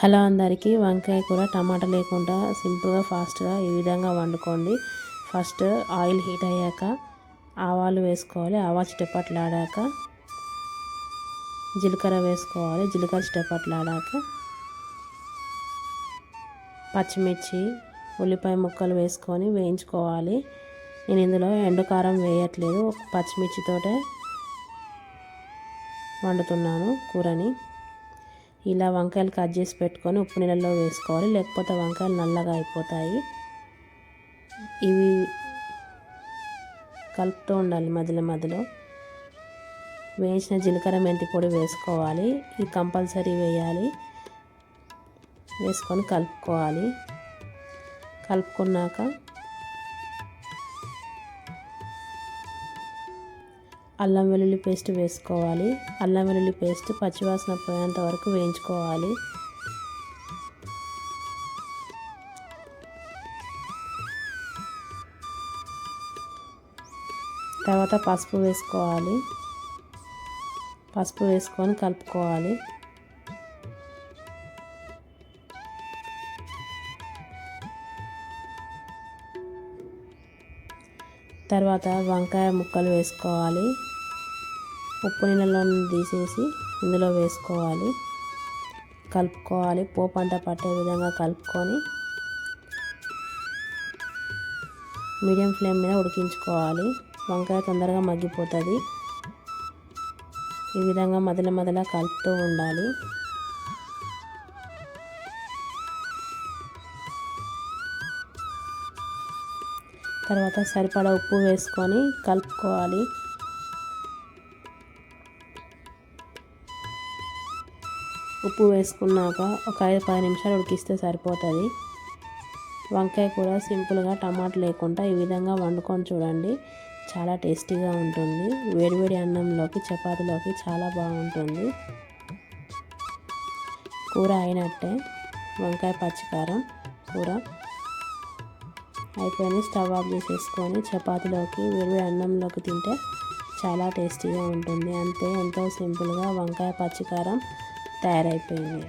Hello అందరికీ వంకాయ కూర టమాటా లేకుండా సింపుల్గా ఫాస్ట్గా ఈ విధంగా వండుకోండి. ఫస్ట్ ఆయిల్ హీట్ అయ్యాక ఆవాలు వేసుకోవాలి ఆవాలు చిటపట్లాడాక జీలకర్ర వేసుకోవాలి జీలకర్ర చిటపట్లాడాక పచ్చిమిర్చి ఉల్లిపాయ ముక్కలు వేసుకొని వేయించుకోవాలి. నేను ఇందులో ఎండుకారం వేయట్లేదు పచ్చిమిర్చితోటే వండుతున్నాను కూరని. ఇలా వంకాయలు కట్ చేసి పెట్టుకొని ఉప్పు నీళ్ళలో వేసుకోవాలి. లేకపోతే వంకాయలు నల్లగా అయిపోతాయి. ఇవి కలుపుతూ ఉండాలి మధ్యలో మధ్యలో. వేయించిన జీలకర్ర మెంతి పొడి వేసుకోవాలి. ఇది కంపల్సరీ వేయాలి. వేసుకొని కలుపుకోవాలి. కలుపుకున్నాక అల్లం వెల్లుల్లి పేస్ట్ వేసుకోవాలి. అల్లం వెల్లుల్లి పేస్ట్ పచ్చివాసన పోయేంత వరకు వేయించుకోవాలి. తర్వాత పసుపు వేసుకోవాలి. పసుపు వేసుకొని కలుపుకోవాలి. తర్వాత వంకాయ ముక్కలు వేసుకోవాలి. ఉప్పు నీళ్ళలో తీసేసి ఇందులో వేసుకోవాలి. కలుపుకోవాలి. పోపు అంతా పట్టే విధంగా కలుపుకొని మీడియం ఫ్లేమ్ మీద ఉడికించుకోవాలి. వంకాయ తొందరగా మగ్గిపోతుంది. ఈ విధంగా మొదల మొదల కలుపుతూ ఉండాలి. తర్వాత సరిపడా ఉప్పు వేసుకొని కలుపుకోవాలి. ఉప్పు వేసుకున్నాక ఒక ఐదు పది నిమిషాలు ఉడికిస్తే సరిపోతుంది. వంకాయ కూర సింపుల్గా టమాటా లేకుండా ఈ విధంగా వండుకొని చూడండి. చాలా టేస్టీగా ఉంటుంది. వేడివేడి అన్నంలోకి చపాతీలోకి చాలా బాగుంటుంది. కూర అయినట్టే. వంకాయ పచ్చికారం కూర. అయిపోయింది. స్టవ్ ఆఫ్ చేసేసుకొని చపాతీలోకి వేడివేడి అన్నంలోకి తింటే చాలా టేస్టీగా ఉంటుంది. అంతే ఎంతో సింపుల్గా వంకాయ పచ్చికారం తయారైపోయింది.